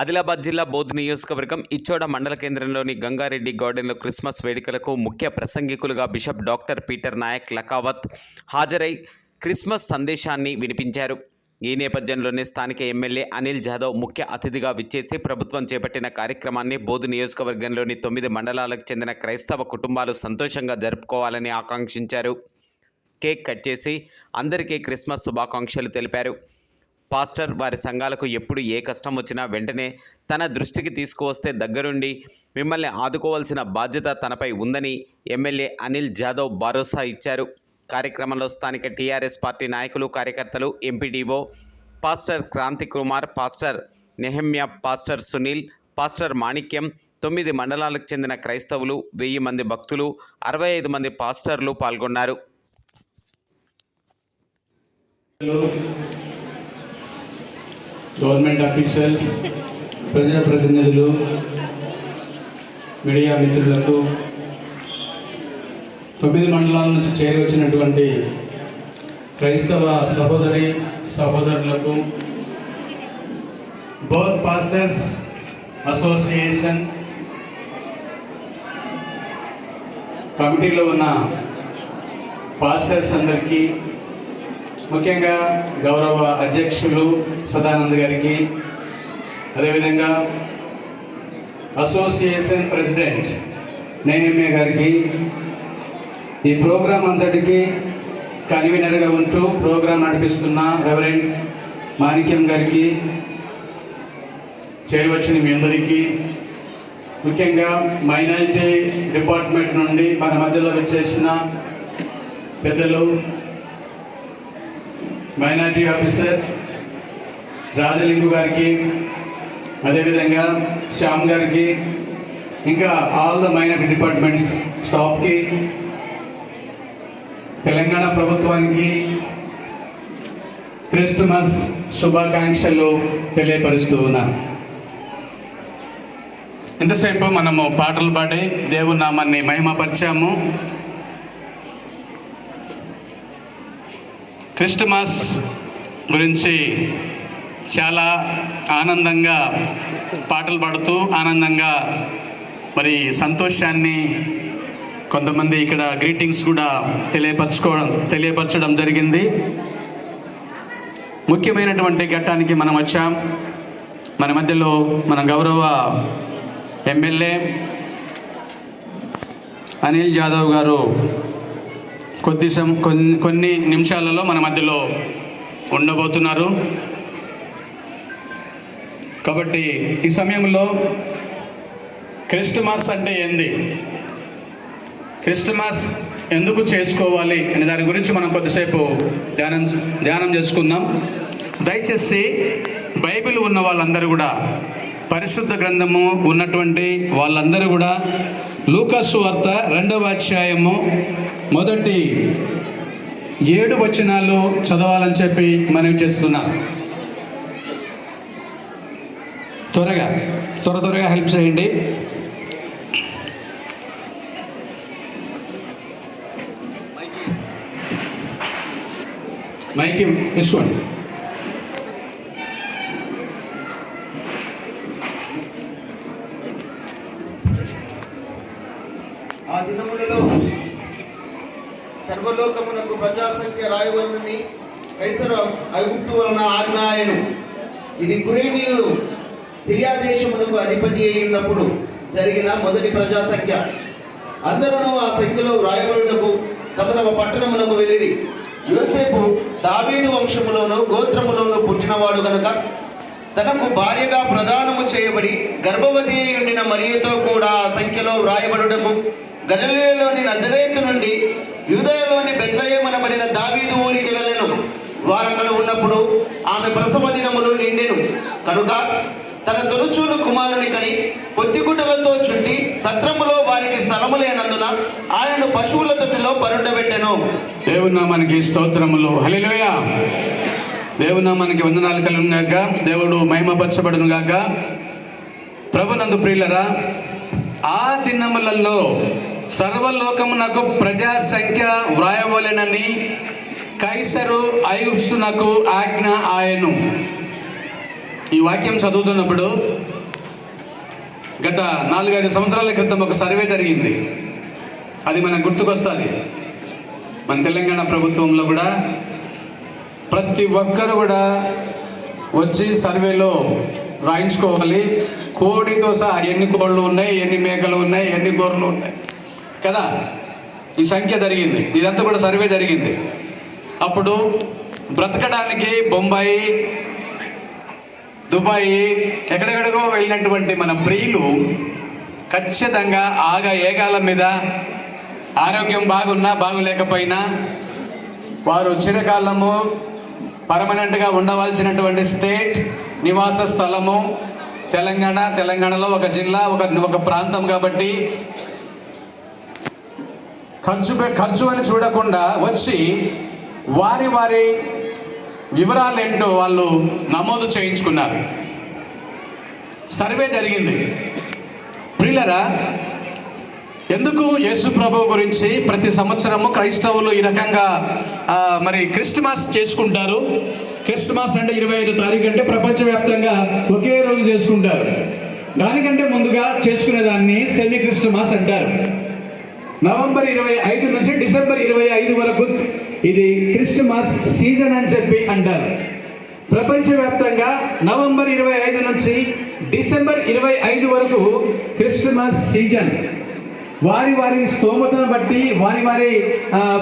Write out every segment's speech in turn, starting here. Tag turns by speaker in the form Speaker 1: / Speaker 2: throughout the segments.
Speaker 1: ఆదిలాబాద్ జిల్లా బౌద్ధ్ నియోజకవర్గం ఇచ్చోడ మండల కేంద్రంలోని గంగారెడ్డి గార్డెన్లో క్రిస్మస్ వేడుకలకు ముఖ్య ప్రసంగికులుగా bishop doctor Peter Nayak Lakavath హాజరై క్రిస్మస్ సందేశాన్ని వినిపించారు. ఈ నేపథ్యంలోనే స్థానిక ఎమ్మెల్యే అనిల్ జాదవ్ ముఖ్య అతిథిగా విచ్చేసి ప్రభుత్వం చేపట్టిన కార్యక్రమాన్ని బోధు నియోజకవర్గంలోని తొమ్మిది మండలాలకు చెందిన క్రైస్తవ కుటుంబాలు సంతోషంగా జరుపుకోవాలని ఆకాంక్షించారు. కేక్ కట్ చేసి అందరికీ క్రిస్మస్ శుభాకాంక్షలు తెలిపారు. పాస్టర్ వారి సంఘాలకు ఎప్పుడు ఏ కష్టం వచ్చినా వెంటనే తన దృష్టికి తీసుకువస్తే దగ్గరుండి మిమ్మల్ని ఆదుకోవాల్సిన బాధ్యత తనపై ఉందని ఎమ్మెల్యే అనిల్ జాదవ్ భరోసా ఇచ్చారు. కార్యక్రమంలో స్థానిక టీఆర్ఎస్ పార్టీ నాయకులు కార్యకర్తలు MPDO pastor Kranthi Kumar pastor Nehemiah pastor Sunil pastor Manikyam తొమ్మిది మండలాలకు చెందిన క్రైస్తవులు వెయ్యి మంది భక్తులు అరవై ఐదు మంది పాస్టర్లు పాల్గొన్నారు.
Speaker 2: గవర్నమెంట్ అఫీషియల్స్ ప్రజాప్రతినిధులు మీడియా మిత్రులకు తొమ్మిది మండలాల నుంచి చేరి వచ్చినటువంటి క్రైస్తవ సహోదరి సహోదరులకు బోత్ పాస్టర్స్ అసోసియేషన్ కమిటీలో ఉన్న పాస్టర్స్ అందరికీ ముఖ్యంగా గౌరవ అధ్యక్షులు సదానంద్ గారికి అదేవిధంగా అసోసియేషన్ ప్రెసిడెంట్ నేహమ్య గారికి ఈ ప్రోగ్రాం అంతటికి కన్వీనర్గా ఉంటూ ప్రోగ్రాం నడిపిస్తున్న రెవరెండ్ మాణిక్యం గారికి చేయవచ్చిన మీ అందరికీ ముఖ్యంగా మైనారిటీ డిపార్ట్మెంట్ నుండి మన మధ్యలో వచ్చేసిన పెద్దలు మైనార్టీ ఆఫీసర్ రాజలింగు గారికి అదేవిధంగా శ్యామ్ గారికి ఇంకా ఆల్ ద మైనార్టీ డిపార్ట్మెంట్స్ స్టాఫ్కి తెలంగాణ ప్రభుత్వానికి క్రిస్టమస్ శుభాకాంక్షలు తెలియపరుస్తూ ఉన్నాను. ఎంతసేపు మనము పాటలు పాడి దేవునామాన్ని మహిమపరిచాము. క్రిస్టమస్ గురించి చాలా ఆనందంగా పాటలు పాడుతూ ఆనందంగా మరి సంతోషాన్ని కొంతమంది ఇక్కడ గ్రీటింగ్స్ కూడా తెలియపరచుకోవడం తెలియపరచడం జరిగింది. ముఖ్యమైనటువంటి ఘట్టానికి మనం వచ్చాం. మన మధ్యలో మన గౌరవ ఎమ్మెల్యే అనిల్ జాదవ్ గారు కొద్ది సం కొన్ని కొన్ని నిమిషాలలో మన మధ్యలో ఉండబోతున్నారు. కాబట్టి ఈ సమయంలో క్రిస్టమస్ అంటే ఏంది? క్రిస్టమస్ ఎందుకు చేసుకోవాలి అనే దాని గురించి మనం కొద్దిసేపు ధ్యానం ధ్యానం చేసుకుందాం. దయచేసి బైబిల్ ఉన్న వాళ్ళందరూ కూడా పరిశుద్ధ గ్రంథము ఉన్నటువంటి వాళ్ళందరూ కూడా లూకాసు వార్త రెండవ అధ్యాయము మొదటి ఏడు వచనాలు చదవాలని చెప్పి మనవి చేస్తున్నాం. త్వరగా త్వర త్వరగా హెల్ప్ చేయండి. మైకి తీసుకోండి
Speaker 3: ఆ దినములలో సర్వలోకమునకు ప్రజాసంఖ్య రాయవలనని కైసరు ఐగుప్తు వలన ఆజ్ఞాయను ఇది కురేనీయులు సిరియా దేశమునకు అధిపతి అయినప్పుడు ఉన్నప్పుడు జరిగిన మొదటి ప్రజాసంఖ్య. అందరూ ఆ సంఖ్యలో వ్రాయబడుటకు తమ తమ పట్టణములకు వెళ్ళిరి. యోసేపు దావీదు వంశములోను గోత్రములోను పుట్టినవాడు గనుక తనకు భార్యగా ప్రదానము చేయబడి గర్భవతి అయి ఉండిన మరియతో కూడా ఆ సంఖ్యలో వ్రాయబడుటకు గలిలయలోని నజరేతు నుండి యూదయలోని బెత్లయమనబడిన దావీదు ఊరికి వెళ్ళెను. వారక్కడ ఉన్నప్పుడు ఆమె ప్రసవ దినములు నిండెను. కనుక తన తొలుచూలు కుమారుని కని పొత్తిగుడ్డలతో చుట్టి సత్రములో వారికి స్థలము లేనందున ఆయనను పశువుల తొట్టిలో పరుండబెట్టెను.
Speaker 2: దేవుని మనకి స్తోత్రములు. హలిలోయ దేవుని మనకి వందనాలు కలుగునుగాక. దేవుడు మహిమపరచబడును గాక. ప్రభునందు ప్రియులరా ఆ దినములలో సర్వలోకమునకు ప్రజా సంఖ్య వ్రాయవలెనని కైసరు ఐగుప్తునకు ఆజ్ఞ ఆయను. ఈ వాక్యం చదువుతున్నప్పుడు గత నాలుగైదు సంవత్సరాల క్రితం ఒక సర్వే జరిగింది. అది మనకు గుర్తుకొస్తుంది. మన తెలంగాణ ప్రభుత్వంలో కూడా ప్రతి ఒక్కరు కూడా వచ్చి సర్వేలో రాయించుకోవాలి. కోడితో సహా ఎన్ని కోళ్ళు ఉన్నాయి ఎన్ని మేకలు ఉన్నాయి ఎన్ని గొర్రెలు ఉన్నాయి. కదా? ఈ సంఖ్య జరిగింది. ఇదంతా కూడా సర్వే జరిగింది. అప్పుడు బ్రతకడానికి బొంబాయి దుబాయ్ ఎక్కడెక్కడికో వెళ్ళినటువంటి మన ప్రియులు ఖచ్చితంగా ఆగ ఏగాల మీద ఆరోగ్యం బాగున్నా బాగులేకపోయినా వారు చిరకాలము పర్మనెంట్గా ఉండవలసినటువంటి స్టేట్ నివాస స్థలము తెలంగాణ. తెలంగాణలో ఒక జిల్లా ఒక ఒక ప్రాంతం కాబట్టి ఖర్చు ఖర్చు అని చూడకుండా వచ్చి వారి వారి వివరాలు ఏంటో వాళ్ళు నమోదు చేయించుకున్నారు. సర్వే జరిగింది. ప్రియులరా ఎందుకు యేసు ప్రభు గురించి ప్రతి సంవత్సరము క్రైస్తవులు ఈ రకంగా మరి క్రిస్టమస్ చేసుకుంటారు? క్రిస్టమస్ అంటే ఇరవై ఐదు తారీఖు అంటే ప్రపంచవ్యాప్తంగా ఒకే రోజు చేసుకుంటారు. దానికంటే ముందుగా చేసుకునే దాన్ని సెమీ క్రిస్టమస్ అంటారు. నవంబర్ ఇరవై ఐదు నుంచి డిసెంబర్ ఇరవై ఐదు వరకు ఇది క్రిస్టమస్ సీజన్ అని చెప్పి అంటారు. ప్రపంచవ్యాప్తంగా నవంబర్ ఇరవై ఐదు నుంచి డిసెంబర్ ఇరవై ఐదు వరకు క్రిస్టమస్ సీజన్. వారి వారి స్తోమతను బట్టి వారి వారి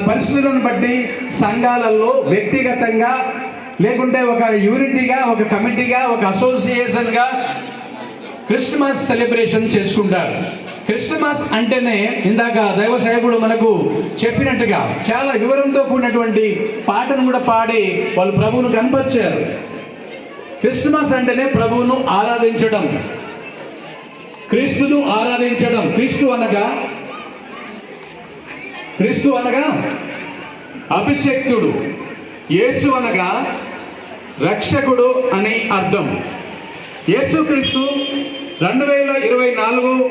Speaker 2: పరిస్థితులను బట్టి సంఘాలలో వ్యక్తిగతంగా లేకుంటే ఒక యూనిటీగా ఒక కమిటీగా ఒక అసోసియేషన్గా క్రిస్మస్ సెలబ్రేషన్ చేసుకుంటారు. క్రిస్టమస్ అంటేనే ఇందాక దైవ సేవకుడు మనకు చెప్పినట్టుగా చాలా వివరంతో కూడినటువంటి పాటను కూడా పాడి వాళ్ళు ప్రభువును కనపరిచారు. క్రిస్టమస్ అంటేనే ప్రభువును ఆరాధించడం. క్రీస్తును ఆరాధించడం. క్రీస్తు అనగా? క్రీస్తు అనగా? అభిషక్తుడు. యేసు అనగా? రక్షకుడు అని అర్థం. యేసుక్రీస్తు రెండు వేల ఇరవై నాలుగు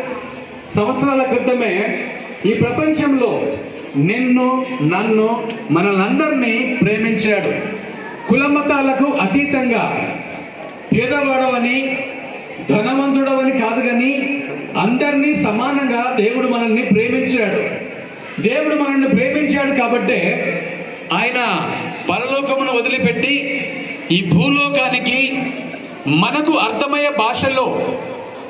Speaker 2: సంవత్సరాల క్రితమే ఈ ప్రపంచంలో నిన్ను నన్ను మనలందరినీ ప్రేమించాడు. కులమతాలకు అతీతంగా పేదవాడవని ధనవంతుడవని కాదు కానీ అందరినీ సమానంగా దేవుడు మనల్ని ప్రేమించాడు. దేవుడు మనల్ని ప్రేమించాడు కాబట్టే ఆయన పరలోకమును వదిలిపెట్టి ఈ భూలోకానికి మనకు అర్థమయ్యే భాషలో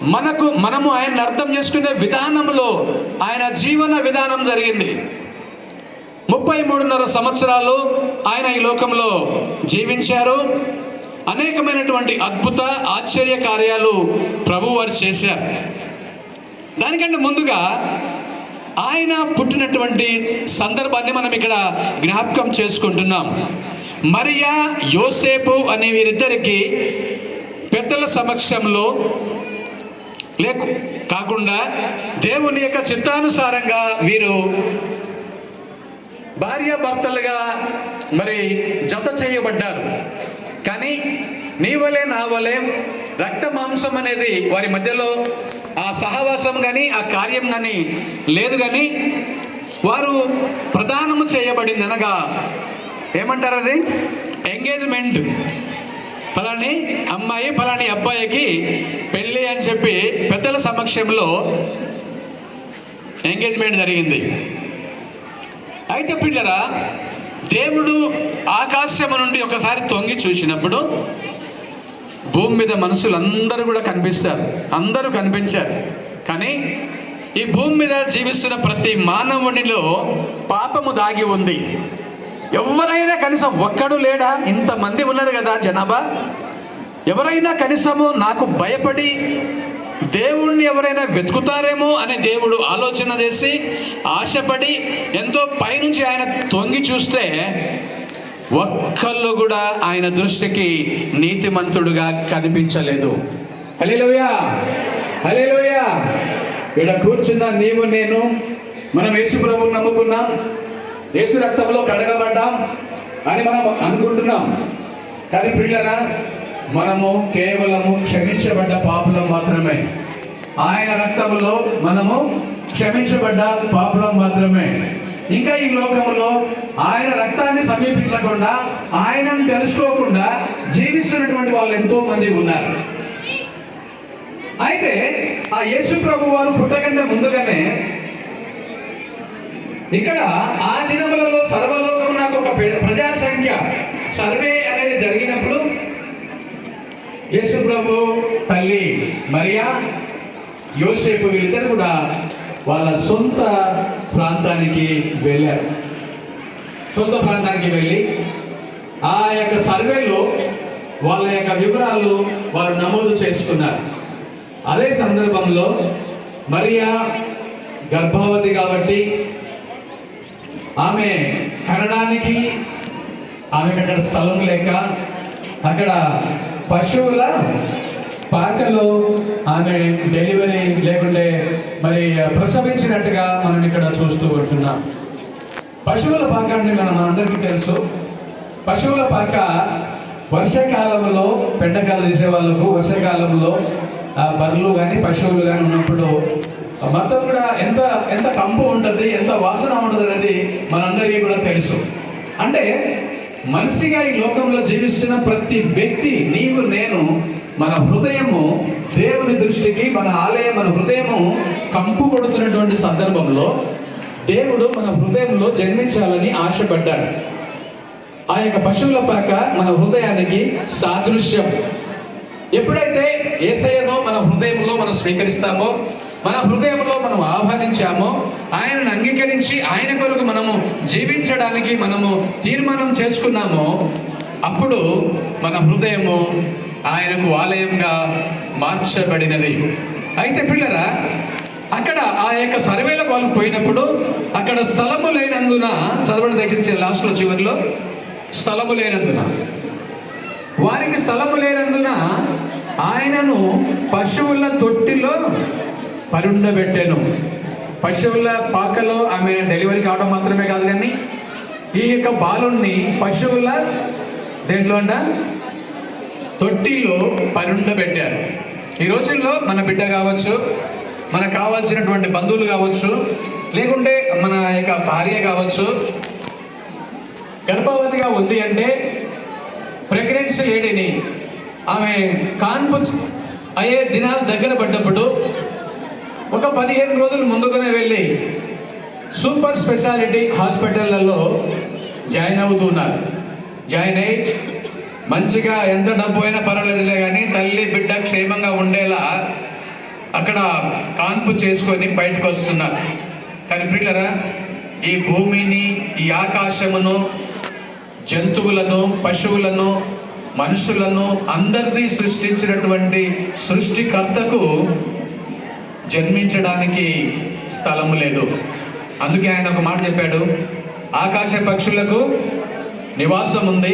Speaker 2: మనకు మనము ఆయన అర్థం చేసుకునే విధానంలో ఆయన జీవన విధానం జరిగింది. ముప్పై మూడున్నర సంవత్సరాలు ఆయన ఈ లోకంలో జీవించారు. అనేకమైనటువంటి అద్భుత ఆశ్చర్య కార్యాలు ప్రభు వారు చేశారు. దానికంటే ముందుగా ఆయన పుట్టినటువంటి సందర్భాన్ని మనం ఇక్కడ జ్ఞాపకం చేసుకుంటున్నాం. మరియా యోసేపు అనే వీరిద్దరికి పెద్దల సమక్షంలో లేకు. కాకుండా దేవుని యొక్క చిత్తానుసారంగా వీరు భార్యాభర్తలుగా మరి జత చేయబడ్డారు. కానీ నీ వలే నా వలే రక్త మాంసం అనేది వారి మధ్యలో ఆ సహవాసం కానీ ఆ కార్యం కానీ లేదు కానీ వారు ప్రదానము చేయబడింది అనగా ఏమంటారు అది? ఎంగేజ్మెంట్ ఫలాని అమ్మాయి ఫలాని అబ్బాయికి పెళ్ళి అని చెప్పి పెద్దల సమక్షంలో ఎంగేజ్మెంట్ జరిగింది. అయితే పిల్లరా దేవుడు ఆకాశము నుండి ఒకసారి తొంగి చూసినప్పుడు భూమి మీద మనుషులందరూ కూడా కనిపిస్తారు. అందరూ కనిపించారు. కానీ ఈ భూమి మీద జీవిస్తున్న ప్రతి మానవునిలో పాపము దాగి ఉంది. ఎవరైనా కనీసం ఒక్కడు లేడా? ఇంతమంది ఉన్నారు కదా జనాభా. ఎవరైనా కనీసము నాకు భయపడి దేవుణ్ణి ఎవరైనా వెతుకుతారేమో అని దేవుడు ఆలోచన చేసి ఆశపడి ఎంతో పైనుంచి ఆయన తొంగి చూస్తే ఒక్కళ్ళు కూడా ఆయన దృష్టికి నీతిమంతుడుగా కనిపించలేదు. హలేలోయా హలేలోయా ఇక్కడ కూర్చున్న నీవు నేను మనం యేసు ప్రభువు నమ్ముకున్నాం. యేసు రక్తంలో కడగబడ్డాం అని మనం అనుకుంటున్నాం. కానీ పిల్లరా మనము కేవలము క్షమించబడ్డ పాపులం మాత్రమే. ఆయన రక్తంలో మనము క్షమించబడ్డ పాపులం మాత్రమే. ఇంకా ఈ లోకంలో ఆయన రక్తాన్ని సమీపించకుండా ఆయనను తెలుసుకోకుండా జీవిస్తున్నటువంటి వాళ్ళు ఎంతో మంది ఉన్నారు. అయితే ఆ యేసు ప్రభు వారు పుట్టకంటే ముందుగానే ఇక్కడ ఆ దినములలో సర్వలోకం నాకు ఒక ప్రజా సంఖ్య సర్వే అనేది జరిగినప్పుడు యేసు ప్రభు తల్లి మరియా యోసేపు వీళ్ళిద్దరు కూడా వాళ్ళ సొంత ప్రాంతానికి వెళ్ళారు. సొంత ప్రాంతానికి వెళ్ళి ఆ యొక్క సర్వేలో వాళ్ళ యొక్క వివరాలు వారు నమోదు చేసుకున్నారు. అదే సందర్భంలో మరియా గర్భవతి కాబట్టి ఆమె కనడానికి ఆమెకు అక్కడ స్థలం లేక అక్కడ పశువుల పాకలో ఆమె డెలివరీ లేకుంటే మరి ప్రసవించినట్టుగా మనం ఇక్కడ చూస్తూ ఉంటున్నాం. పశువుల పాక అంటే మనం అందరికీ తెలుసు. పశువుల పాక వర్షాకాలంలో పెండకాలు తీసే వాళ్ళకు వర్షాకాలంలో ఆ బర్రెలు కానీ పశువులు కానీ ఉన్నప్పుడు మతం కూడా ఎంత ఎంత కంపు ఉంటుంది ఎంత వాసన ఉంటుంది అనేది మనందరికీ కూడా తెలుసు. అంటే మనిషిగా ఈ లోకంలో జీవిస్తున్న ప్రతి వ్యక్తి నీవు నేను మన హృదయము దేవుని దృష్టికి మన ఆలయం మన హృదయము కంపు కొడుతున్నటువంటి సందర్భంలో దేవుడు మన హృదయంలో జన్మించాలని ఆశపడ్డాడు. ఆ యొక్క పశువుల పాక మన హృదయానికి సాదృశ్యం. ఎప్పుడైతే ఏసయ్యను మన హృదయంలో మనం స్వీకరిస్తామో మన హృదయంలో మనం ఆహ్వానించామో. ఆయనను అంగీకరించి ఆయన కొరకు మనము జీవించడానికి మనము తీర్మానం చేసుకున్నామో. అప్పుడు మన హృదయము ఆయనకు ఆలయంగా మార్చబడినది. అయితే పిల్లరా అక్కడ ఆ యొక్క సర్వేల వాళ్ళు పోయినప్పుడు అక్కడ స్థలము లేనందున చదవడం దయచేసి లాస్ట్లో చివరిలో స్థలము లేనందున. వారికి స్థలము లేనందున ఆయనను పశువుల తొట్టిలో పరుండబెట్టాను. పశువుల పాకలో ఆమె డెలివరీ కావడం మాత్రమే కాదు కానీ ఈ యొక్క బాలుణ్ణి పశువుల దేంట్లో అంట? తొట్టిలో పరుండబెట్టారు. ఈ రోజుల్లో మన బిడ్డ కావచ్చు మనకు కావాల్సినటువంటి బంధువులు కావచ్చు లేకుంటే మన యొక్క భార్య కావచ్చు గర్భవతిగా ఉంది అంటే ప్రెగ్నెన్సీ లేడీని ఆమె కాన్పు అయ్యే దినాలు దగ్గర పడ్డప్పుడు ఒక పదిహేను రోజులు ముందుగానే వెళ్ళి సూపర్ స్పెషాలిటీ హాస్పిటళ్ళలో జాయిన్ అవుతున్నారు. జాయిన్ అయ్యి మంచిగా ఎంత డబ్బు అయినా పర్వాలేదులే కానీ తల్లి బిడ్డ క్షేమంగా ఉండేలా అక్కడ కాన్పు చేసుకొని బయటకు వస్తున్నారు. కానీ పిల్లరా ఈ భూమిని ఈ ఆకాశమును జంతువులను పశువులను మనుషులను అందరినీ సృష్టించినటువంటి సృష్టికర్తకు జన్మించడానికి స్థలము లేదు. అందుకే ఆయన ఒక మాట చెప్పాడు ఆకాశ పక్షులకు నివాసం ఉంది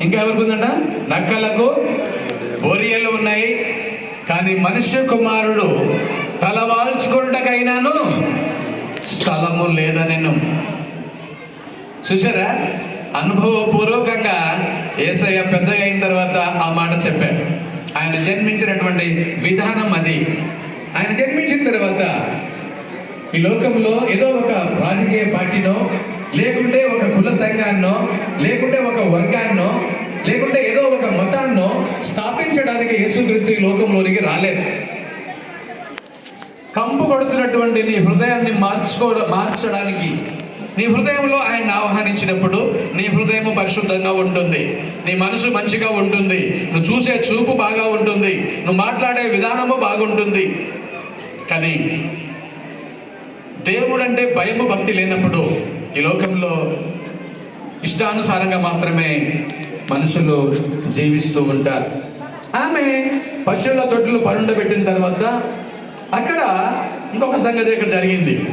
Speaker 2: ఇంకా ఎవరికి ఉందంట నక్కలకు బోరియలు ఉన్నాయి. కానీ మనుష్య కుమారుడు తలవాల్చుకున్నకైనాను స్థలము లేదనెను. చూసారా అనుభవపూర్వకంగా ఏసయ్య పెద్దగా అయిన తర్వాత ఆ మాట చెప్పాడు. ఆయన జన్మించినటువంటి విధానం అది. ఆయన జన్మించిన తర్వాత ఈ లోకంలో ఏదో ఒక రాజకీయ పార్టీనో లేకుంటే ఒక కుల సంఘాన్నో లేకుంటే ఒక వర్గాన్నో లేకుంటే ఏదో ఒక మతాన్నో స్థాపించడానికి యేసుక్రీస్తు ఈ లోకంలోనికి రాలేదు. కంపు కొడుతున్నటువంటి నీ హృదయాన్ని మార్చుకో మార్చడానికి నీ హృదయంలో ఆయన ఆహ్వానించినప్పుడు నీ హృదయం పరిశుద్ధంగా ఉంటుంది. నీ మనసు మంచిగా ఉంటుంది. నువ్వు చూసే చూపు బాగా ఉంటుంది. నువ్వు మాట్లాడే విధానము బాగుంటుంది. కానీ దేవుడంటే భయము భక్తి లేనప్పుడు ఈ లోకంలో ఇష్టానుసారంగా మాత్రమే మనుషులు జీవిస్తూ ఉంటారు. ఆమె పశువుల తొట్టులు పరుండబెట్టిన తర్వాత అక్కడ ఇంకొక సంగతి ఇక్కడ జరిగింది.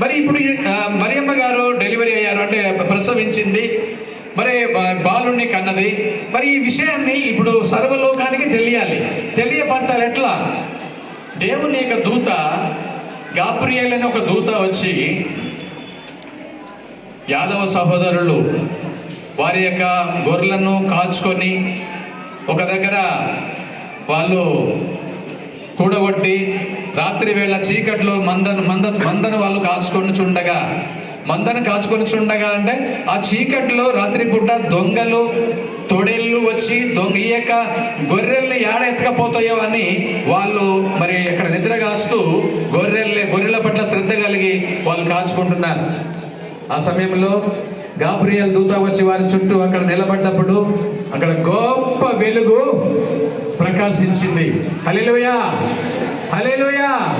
Speaker 2: మరి ఇప్పుడు మరియమ్మ గారు డెలివరీ అయ్యారు అంటే ప్రసవించింది. మరి బాలుని కన్నది. మరి ఈ విషయాన్ని ఇప్పుడు సర్వలోకానికి తెలియాలి. తెలియపరచాలి ఎట్లా? దేవుని యొక్క దూత గాబ్రియల్ అనే ఒక దూత వచ్చి యాదవ సహోదరులు వారి యొక్క గొర్రెలను కాచుకొని ఒక దగ్గర వాళ్ళు కూడగొట్టి రాత్రి వేళ చీకట్లో మందను మంద మందను వాళ్ళు కాచుకొని చుండగా మందను కాచుకొని చుండగా అంటే ఆ చీకట్లో రాత్రి పూట దొంగలు తొడేళ్ళు వచ్చి దొంగ ఈ యొక్క గొర్రెల్ని ఏడ ఎత్తకపోతాయో అని వాళ్ళు మరి అక్కడ నిద్రగాస్తూ గొర్రెల్ని గొర్రెల పట్ల శ్రద్ధ కలిగి వాళ్ళు కాచుకుంటున్నారు. ఆ సమయంలో గాబ్రియల్ దూత వచ్చి వారి చుట్టూ అక్కడ నిలబడ్డప్పుడు అక్కడ గొప్ప వెలుగు ప్రకాశించింది. హల్లెలూయా! హల్లెలూయా.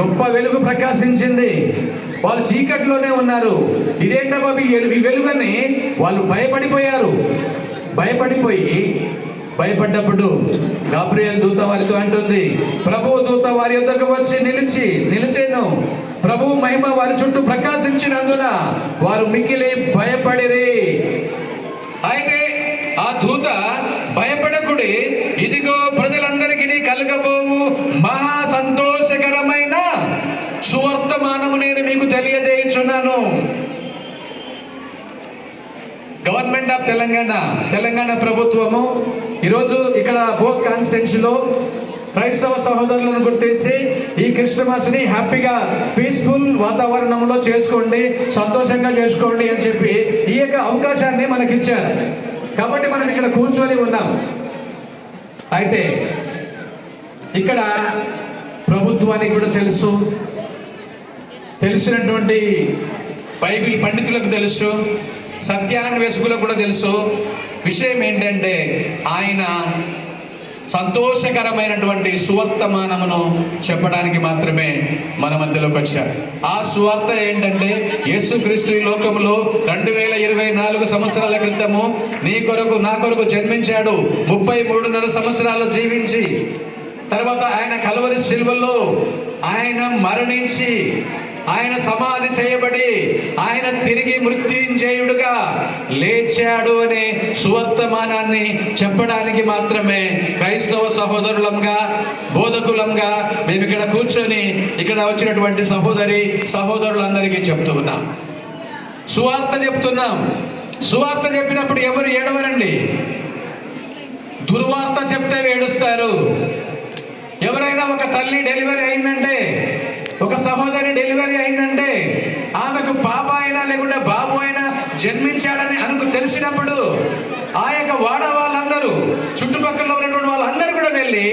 Speaker 2: గొప్ప వెలుగు ప్రకాశించింది. వాళ్ళు చీకట్లోనే ఉన్నారు. ఇదేంటో బాబు ఈ వెలుగని వాళ్ళు భయపడిపోయారు. భయపడిపోయి భయపడ్డప్పుడు గాబ్రియల్ దూత వారితో అంటుంది ప్రభువు దూత వారి యొద్దకు వచ్చి నిలిచి నిలిచేను. ప్రభువు మహిమ వారి చుట్టూ ప్రకాశించినందున వారు మిగిలి భయపడిరి. అయితే ఆ దూత భయపడకుడి ఇదిగో ప్రజలందరికీ కలగబోవు మహా సంతోషకరమైన సువర్తమానము నేను మీకు తెలియజేయుచున్నాను. గవర్నమెంట్ ఆఫ్ తెలంగాణ తెలంగాణ ప్రభుత్వము. ఈరోజు ఇక్కడ బోత్ కాన్స్టిట్యున్సీలో క్రైస్తవ సహోదరులను గుర్తించి ఈ క్రిస్టమస్ని హ్యాపీగా పీస్ఫుల్ వాతావరణంలో చేసుకోండి సంతోషంగా చేసుకోండి అని చెప్పి ఈ యొక్క అవకాశాన్ని మనకిచ్చారు. కాబట్టి మనం ఇక్కడ కూర్చొని ఉన్నాం. అయితే ఇక్కడ ప్రభుత్వానికి కూడా తెలుసు. తెలిసినటువంటి బైబిల్ పండితులకు తెలుసు. సత్యాన్వేషకులకు కూడా తెలుసు. విషయం ఏంటంటే ఆయన సంతోషకరమైనటువంటి సువర్తమానమును చెప్పడానికి మాత్రమే మన మధ్యలోకి వచ్చారు. ఆ సువార్త ఏంటంటే యేసుక్రీస్తు ఈ లోకంలో రెండు వేల ఇరవై నాలుగు సంవత్సరాల క్రితము నీ కొరకు నా కొరకు జన్మించాడు. ముప్పై మూడున్నర సంవత్సరాలు జీవించి తర్వాత ఆయన కలవరి శిల్వల్లో ఆయన మరణించి ఆయన సమాధి చేయబడి ఆయన తిరిగి మృత్యుంజయుడుగా లేచాడు అనే సువర్తమానాన్ని చెప్పడానికి మాత్రమే క్రైస్తవ సహోదరులంగా బోధకులంగా మేము ఇక్కడ కూర్చొని ఇక్కడ వచ్చినటువంటి సహోదరి సహోదరులందరికీ చెప్తూ ఉన్నాం. సువార్త చెప్తున్నాం. సువార్త చెప్పినప్పుడు ఎవరు ఏడవరండి? దుర్వార్త చెప్తే ఏడుస్తారు. ఎవరైనా ఒక తల్లి డెలివరీ అయిందంటే ఒక సహోదరి డెలివరీ అయిందంటే ఆమెకు పాప అయినా లేకుంటే బాబు అయినా జన్మించాడని అనుకు తెలిసినప్పుడు ఆ యొక్క వాడ వాళ్ళందరూ చుట్టుపక్కల ఉన్నటువంటి వాళ్ళందరూ కూడా వెళ్ళి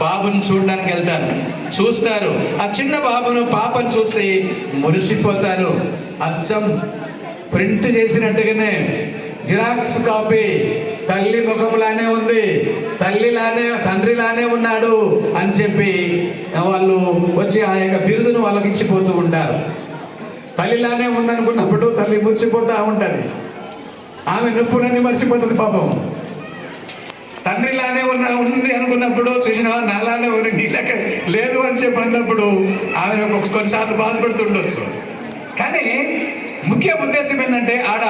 Speaker 2: బాబుని చూడడానికి వెళ్తారు. చూస్తారు. ఆ చిన్న బాబును పాపను చూసి మురిసిపోతారు. అచ్చం ప్రింట్ చేసినట్టుగానే జిరాక్స్ కాపీ తల్లి ముఖంలానే ఉంది. తల్లిలానే తండ్రిలానే ఉన్నాడు అని చెప్పి వాళ్ళు వచ్చి ఆ యొక్క బిరుదును వాళ్ళకి ఇచ్చిపోతూ ఉంటారు. తల్లిలానే ఉందనుకున్నప్పుడు తల్లి మురిచిపోతూ ఉంటుంది. ఆమె నొప్పులన్నీ మర్చిపోతుంది పాపం. తండ్రిలానే ఉన్న ఉంది అనుకున్నప్పుడు చూసిన నాలానే ఉంది నీళ్ళక లేదు అని చెప్పి అన్నప్పుడు ఆమె కొన్నిసార్లు బాధపడుతుండొచ్చు. కానీ ముఖ్య ఉద్దేశం ఏంటంటే ఆడ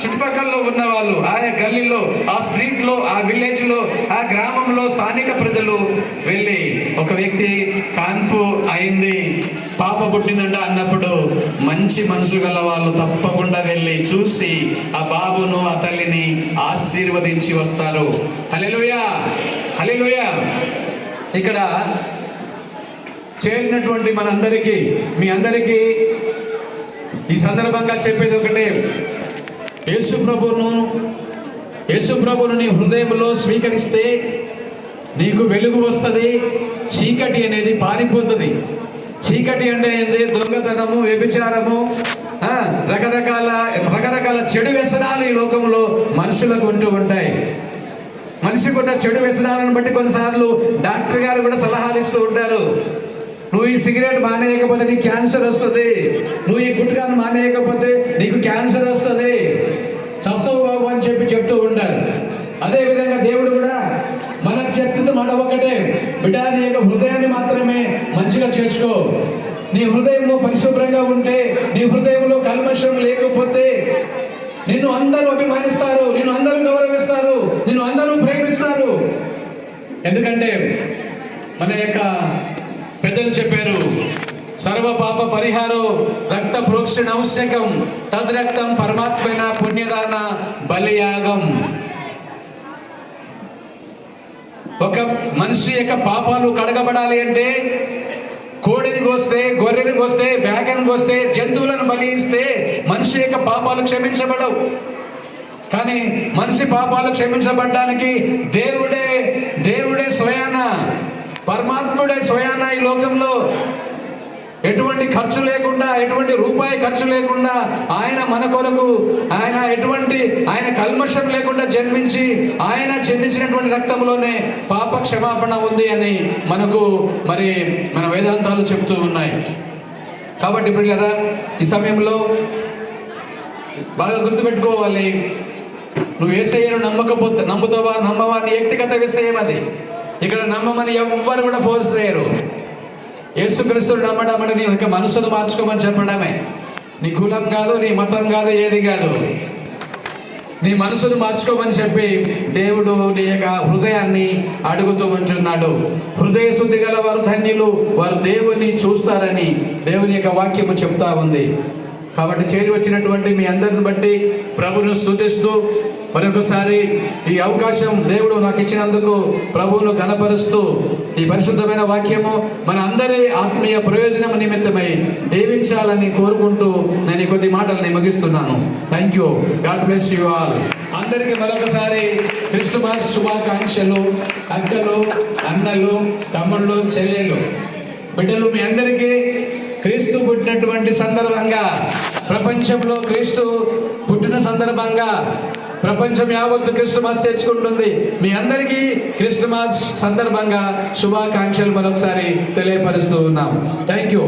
Speaker 2: చుట్టుపక్కలలో ఉన్న వాళ్ళు ఆయా గల్లీలో ఆ స్ట్రీట్లో ఆ విలేజ్లో ఆ గ్రామంలో స్థానిక ప్రజలు వెళ్ళి ఒక వ్యక్తి కాన్పు అయింది పాప పుట్టిందంట అన్నప్పుడు మంచి మనసు గల వాళ్ళు తప్పకుండా వెళ్ళి చూసి ఆ బాబును ఆ తల్లిని ఆశీర్వదించి వస్తారు. హల్లెలూయా! హల్లెలూయా! ఇక్కడ చేరినటువంటి మనందరికీ మీ అందరికీ ఈ సందర్భంగా చెప్పేది ఒకటే. యేసు ప్రభును యేసు ప్రభును నీ హృదయంలో స్వీకరిస్తే నీకు వెలుగు వస్తుంది చీకటి అనేది పారిపోతుంది. చీకటి అంటే ఏంది? దొంగతనము వ్యభిచారము రకరకాల రకరకాల చెడు వ్యసనాలు ఈ లోకంలో మనుషులకు ఉంటూ ఉంటాయి. మనిషికి ఉన్న చెడు వ్యసనాలను బట్టి కొన్నిసార్లు డాక్టర్ గారు కూడా సలహాలు ఇస్తూ ఉంటారు. నువ్వు ఈ సిగరెట్ మానేయకపోతే నీకు క్యాన్సర్ వస్తుంది. నువ్వు ఈ గుట్కాను మానేయకపోతే నీకు క్యాన్సర్ వస్తుంది. చస్తవు బాబు అని చెప్పి చెప్తూ ఉంటారు. అదేవిధంగా దేవుడు కూడా మనకు చెప్తుంది మాట ఒకటే బిడ్డ నీ యొక్క హృదయాన్ని మాత్రమే మంచిగా చేసుకో. నీ హృదయంలో పరిశుభ్రంగా ఉంటే నీ హృదయంలో కల్మషం లేకపోతే నిన్ను అందరూ అభిమానిస్తారు నిన్ను అందరూ గౌరవిస్తారు నిన్ను అందరూ ప్రేమిస్తారు. ఎందుకంటే మన యొక్క పెద్దలు చెప్పారు సర్వపాప పరిహారో పరిహారం రక్త ప్రోక్షణ అవశ్యకం తద్రక్తం పరమాత్మైన పుణ్యదాన బలియాగం. ఒక మనిషి యొక్క పాపాలు కడగబడాలి అంటే కోడిని కోస్తే గొర్రెని కోస్తే వ్యాగన్ కోస్తే జంతువులను బలి ఇస్తే మనిషి యొక్క పాపాలు క్షమించబడవు. కానీ మనిషి పాపాలు క్షమించబడడానికి దేవుడే దేవుడే స్వయాన పరమాత్ముడే స్వయాన ఈ లోకంలో ఎటువంటి ఖర్చు లేకుండా ఎటువంటి రూపాయి ఖర్చు లేకుండా ఆయన మన కొరకు ఆయన ఎటువంటి ఆయన కల్మషం లేకుండా జన్మించి ఆయన చెందించినటువంటి రక్తంలోనే పాప క్షమాపణ ఉంది అని మనకు మరి మన వేదాంతాలు చెప్తూ ఉన్నాయి. కాబట్టి పిల్లరా ఈ సమయంలో బాగా గుర్తుపెట్టుకోవాలి. నువ్వు ఏసయ్యను నమ్మకపోతే నమ్ముతావా నమ్మవా? నీ వ్యక్తిగత విషయం అది. ఇక్కడ నమ్మమని ఎవ్వరు కూడా ఫోర్స్ చేయరు. యేసుక్రీస్తుని నమ్మడం అంటే నీ యొక్క మనసును మార్చుకోమని చెప్పడమే. నీ కులం కాదు నీ మతం కాదు ఏది కాదు. నీ మనసును మార్చుకోమని చెప్పి దేవుడు నీ యొక్క హృదయాన్ని అడుగుతూ ఉంటున్నాడు. హృదయ శుద్ధి గల వారు ధన్యులు వారు దేవుని చూస్తారని దేవుని యొక్క వాక్యము చెప్తా ఉంది. కాబట్టి చేరి వచ్చినటువంటి మీ అందరిని బట్టి ప్రభును స్థుతిస్తూ మరొకసారి ఈ అవకాశం దేవుడు నాకు ఇచ్చినందుకు ప్రభువును గణపరుస్తూ ఈ పరిశుద్ధమైన వాక్యము మన అందరి ఆత్మీయ ప్రయోజనం నిమిత్తమై దీవించాలని కోరుకుంటూ నేను ఈ కొద్ది మాటలని ముగిస్తున్నాను. Thank you God bless you all అందరికీ మరొకసారి క్రిస్టమాస్ శుభాకాంక్షలు అక్కలు అన్నలు తమ్ముళ్ళు చెల్లెలు. బిడ్డలు మీ అందరికీ క్రీస్తు పుట్టినటువంటి సందర్భంగా ప్రపంచంలో క్రీస్తు పుట్టిన సందర్భంగా ప్రపంచం యావత్తు క్రిస్టమస్ చేసుకుంటుంది. మీ అందరికీ క్రిస్టమస్ సందర్భంగా శుభాకాంక్షలు మరొకసారి తెలియపరుస్తూ ఉన్నాం. Thank you.